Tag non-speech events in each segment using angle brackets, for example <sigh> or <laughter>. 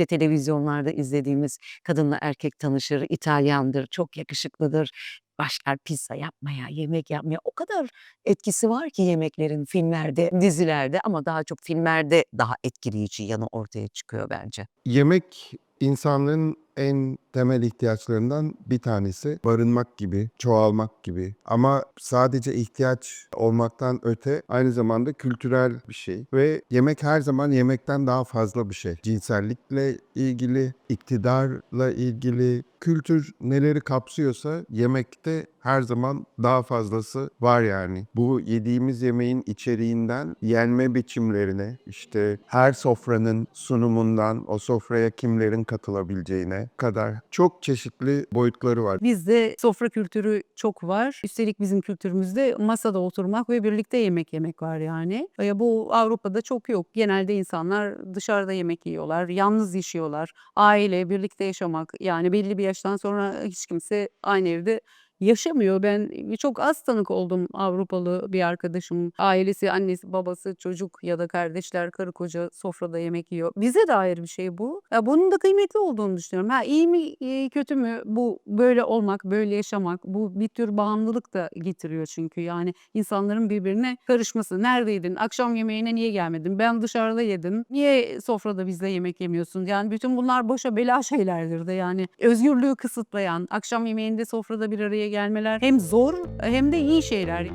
işte televizyonlarda izlediğimiz kadınla erkek tanışır, İtalyandır, çok yakışıklıdır. Başlar pizza yapmaya, yemek yapmaya. O kadar etkisi var ki yemeklerin filmlerde, dizilerde ama daha çok filmlerde daha etkileyici yanı ortaya çıkıyor bence. Yemek insanlığın en temel ihtiyaçlarından bir tanesi. Barınmak gibi, çoğalmak gibi. Ama sadece ihtiyaç olmaktan öte aynı zamanda kültürel bir şey. Ve yemek her zaman yemekten daha fazla bir şey. Cinsellikle ilgili, iktidarla ilgili, kültür neleri kapsıyorsa yemekte her zaman daha fazlası var yani. Bu yediğimiz yemeğin içeriğinden yenme biçimlerine, işte her sofranın sunumundan o sofraya kimlerin katılabileceğine kadar çok çeşitli boyutları var. Bizde sofra kültürü çok var. Üstelik bizim kültürümüzde masada oturmak ve birlikte yemek yemek var yani. E, bu Avrupa'da çok yok. Genelde insanlar dışarıda yemek yiyorlar, yalnız yaşıyorlar. Aile, birlikte yaşamak yani belli bir yaştan sonra hiç kimse aynı evde yaşamıyor. Ben çok az tanık oldum Avrupalı bir arkadaşım. Ailesi, annesi, babası, çocuk ya da kardeşler, karı koca sofrada yemek yiyor. Bize dair bir şey bu. Ya bunun da kıymetli olduğunu düşünüyorum. Ha iyi mi, kötü mü? Bu böyle olmak, böyle yaşamak, bu bir tür bağımlılık da getiriyor çünkü. Yani insanların birbirine karışması. Neredeydin? Akşam yemeğine niye gelmedin? Ben dışarıda yedim. Niye sofrada bizle yemek yemiyorsun? Yani bütün bunlar boşa bela <laughs> şeylerdir de yani. Özgürlüğü kısıtlayan, akşam yemeğinde sofrada bir araya gelmeler hem zor hem de iyi şeyler.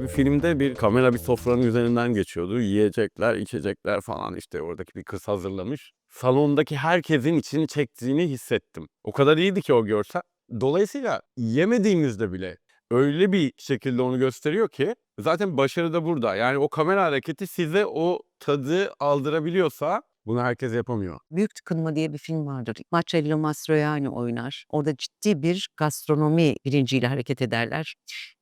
Bir filmde bir kamera bir sofranın üzerinden geçiyordu. Yiyecekler, içecekler falan işte oradaki bir kız hazırlamış. Salondaki herkesin içini çektiğini hissettim. O kadar iyiydi ki o görsel. Dolayısıyla yemediğimizde bile öyle bir şekilde onu gösteriyor ki zaten başarı da burada. Yani o kamera hareketi size o tadı aldırabiliyorsa bunu herkes yapamıyor. Büyük Tıkınma diye bir film vardır. Marcello Mastroianni oynar. Orada ciddi bir gastronomi bilinciyle hareket ederler.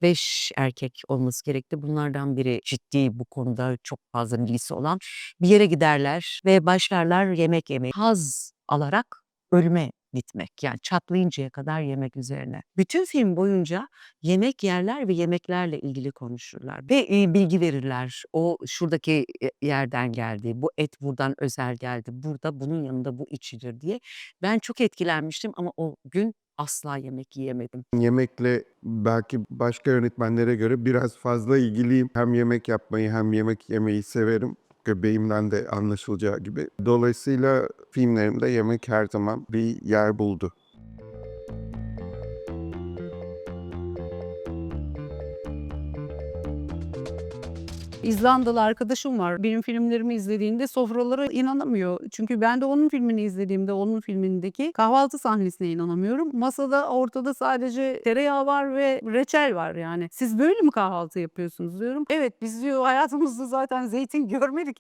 Beş erkek olması gerekti. Bunlardan biri ciddi bu konuda çok fazla bilgisi olan. Bir yere giderler ve başlarlar yemek yemeye. Haz alarak ölüme gitmek. Yani çatlayıncaya kadar yemek üzerine. Bütün film boyunca yemek yerler ve yemeklerle ilgili konuşurlar. Ve e, bilgi verirler. O şuradaki e, yerden geldi. Bu et buradan özel geldi. Burada bunun yanında bu içilir diye. Ben çok etkilenmiştim ama o gün asla yemek yiyemedim. Yemekle belki başka yönetmenlere göre biraz fazla ilgiliyim. Hem yemek yapmayı hem yemek yemeyi severim. Göbeğimden de anlaşılacağı gibi. Dolayısıyla filmlerimde yemek her zaman bir yer buldu. İzlandalı arkadaşım var. Benim filmlerimi izlediğinde sofralara inanamıyor. Çünkü ben de onun filmini izlediğimde onun filmindeki kahvaltı sahnesine inanamıyorum. Masada ortada sadece tereyağı var ve reçel var yani. Siz böyle mi kahvaltı yapıyorsunuz diyorum. Evet biz diyor hayatımızda zaten zeytin görmedik.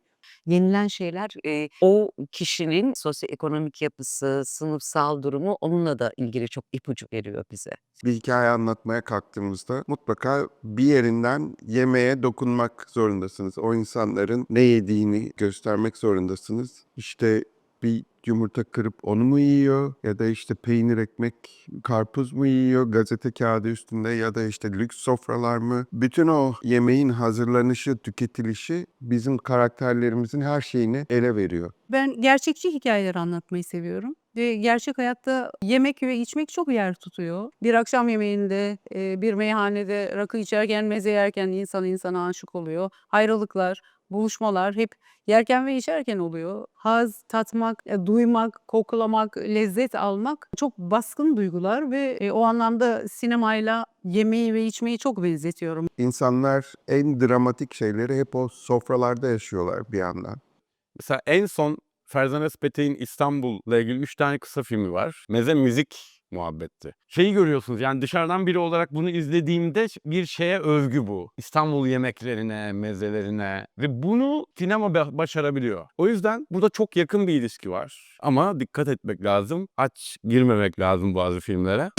Yenilen şeyler e, o kişinin sosyoekonomik yapısı, sınıfsal durumu onunla da ilgili çok ipucu veriyor bize. Bir hikaye anlatmaya kalktığımızda mutlaka bir yerinden yemeğe dokunmak zorundasınız. O insanların ne yediğini göstermek zorundasınız. İşte bir yumurta kırıp onu mu yiyor ya da işte peynir ekmek karpuz mu yiyor gazete kağıdı üstünde ya da işte lüks sofralar mı? Bütün o yemeğin hazırlanışı, tüketilişi bizim karakterlerimizin her şeyini ele veriyor. Ben gerçekçi hikayeler anlatmayı seviyorum. Ve gerçek hayatta yemek ve içmek çok yer tutuyor. Bir akşam yemeğinde, bir meyhanede rakı içerken, meze yerken insan insana aşık oluyor. Ayrılıklar, buluşmalar hep yerken ve içerken oluyor. Haz, tatmak, e, duymak, koklamak, lezzet almak çok baskın duygular ve e, o anlamda sinemayla yemeği ve içmeyi çok benzetiyorum. İnsanlar en dramatik şeyleri hep o sofralarda yaşıyorlar bir yandan. Mesela en son Ferzan Özpetek'in İstanbul'la ilgili 3 tane kısa filmi var. Meze müzik muhabbetti. Şeyi görüyorsunuz yani dışarıdan biri olarak bunu izlediğimde bir şeye övgü bu. İstanbul yemeklerine, mezelerine ve bunu sinema ba- başarabiliyor. O yüzden burada çok yakın bir ilişki var. Ama dikkat etmek lazım. Aç girmemek lazım bazı filmlere.